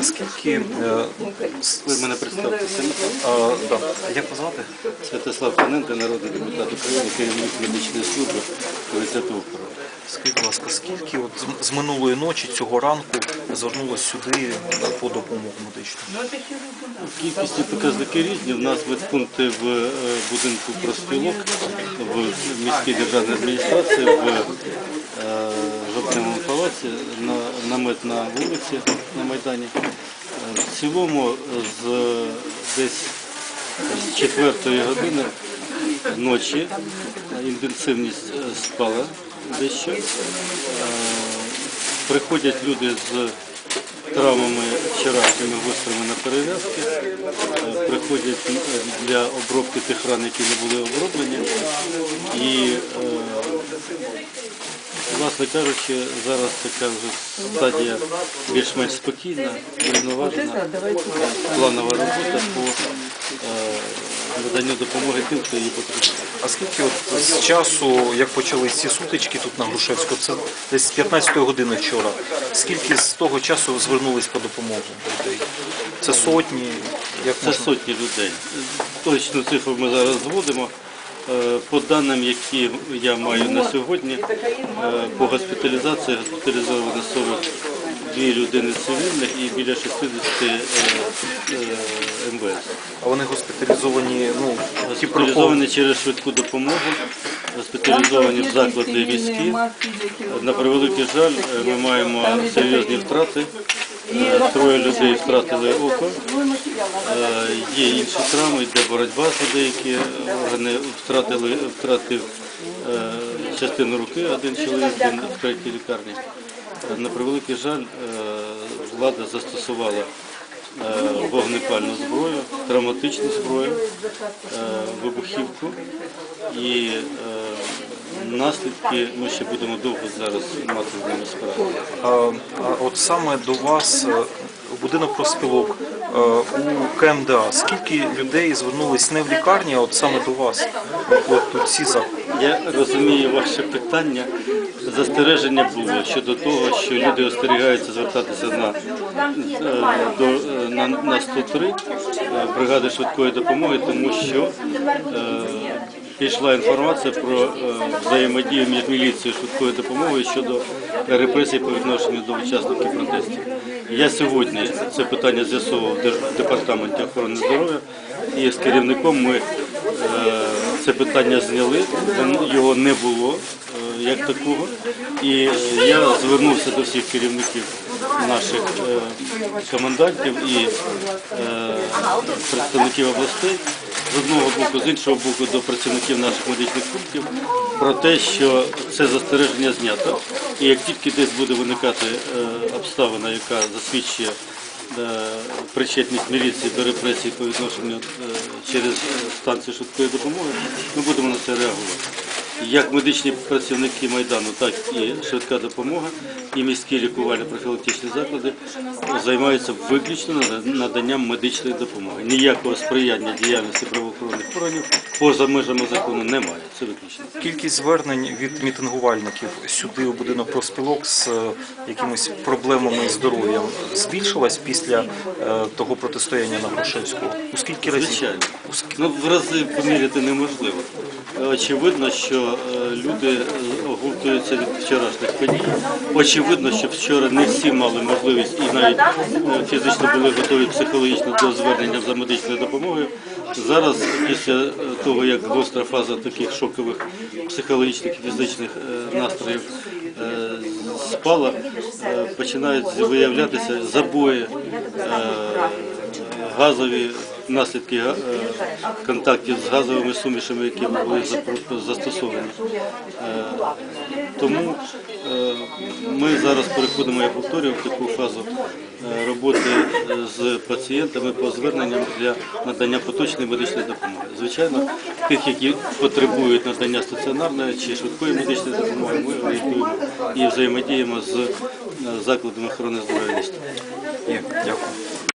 ласка, скільки е, Ви мене да. як вас звати? Святослав Паненко, народний депутат України, керівник медичної служби комітету ОПРО. Скажіть, будь ласка, скільки от з- минулої ночі цього ранку звернулось сюди по допомогу медичну? Кількісні показники різні. У нас медпункти в е, будинку профспілок, в міській державній адміністрації, в е, палаці, на, намет на вулиці на Майдані. Е, В цілому з десь з четвертої години ночі інтенсивність е, спала дещо. Е, Приходять люди з травмами вчорашніми гострими на перев'язки, приходять для обробки тих ран, які не були оброблені. І, власне кажучи, зараз така вже стадія більш-менш спокійна, рівноважена, планова робота по е, наданню допомоги тим, хто її потребує. А скільки от з часу, як почались ці сутички тут на Грушевську, це десь з 15 години вчора. Скільки з того часу звернулись по допомогу людей? Це сотні? Як Це можна? сотні людей. Точну цифру ми зараз зводимо. Е, По даним, які я маю на сьогодні, е, по госпіталізації госпіталізовано 42 людини цивільних і біля 60 е, МВС. А вони госпіталізовані, ну, Госпіталізовані через швидку допомогу, госпіталізовані в заклади міські. На превеликий жаль, ми маємо серйозні втрати. Троє людей втратили око. Е, Є інші травми, йде боротьба за деякі органи. Втратили, втратив е, частину руки один чоловік він в третій лікарні. На превеликий жаль, е, влада застосувала вогнепальну зброю, травматичну зброю, е, вибухівку. І е, наслідки ми ще будемо довго зараз мати з ними справу. А, от саме до вас е, будинок профспілок е, у КМДА. Скільки людей звернулись не в лікарні, а от саме до вас? От тут ці за Я розумію ваше питання. Застереження було щодо того, що люди остерігаються звертатися на, е, до, е, на, на 103 е, бригади швидкої допомоги, тому що е, пішла інформація про е, взаємодію між міліцією швидкою допомогою щодо репресій по відношенню до учасників протестів. Я сьогодні це питання з'ясовував в департаменті охорони здоров'я і з керівником ми е, це питання зняли, його не було е, як такого. І я звернувся до всіх керівників наших комендантів і представників областей з одного боку, з іншого боку, до працівників наших медичних пунктів про те, що це застереження знято. І як тільки десь буде виникати е, обставина, яка засвідчує е, причетність міліції до репресій по відношенню е, через станцію швидкої допомоги, ми будемо на це реагувати. Як медичні працівники Майдану, так і швидка допомога, і міські лікувально профілактичні заклади займаються виключно наданням медичної допомоги. Ніякого сприяння діяльності правоохоронних органів поза межами закону немає. Це виключно. кількість звернень від мітингувальників сюди у будинок профспілок з е, якимись проблемами здоров'ям збільшилась після е, того протистояння на Грушевську? У скільки разів? Звичайно. Ну, в рази поміряти неможливо. Очевидно, що е, люди е, оговтуються від вчорашніх подій. Очевидно, що вчора не всі мали можливість і навіть е, фізично були готові психологічно до звернення за медичною допомогою. Зараз, після е, того, як гостра фаза таких шокових психологічних і фізичних е, настроїв е, спала, е, починають виявлятися забої. е, газові наслідки е, контактів з газовими сумішами, які були застосовані. Е, Тому е, ми зараз переходимо, я повторюю, в таку фазу роботи з пацієнтами по зверненням для надання поточної медичної допомоги. Звичайно, тих, які потребують надання стаціонарної чи швидкої медичної допомоги, ми орієнтуємо і взаємодіємо з закладами охорони здоров'я. Дякую.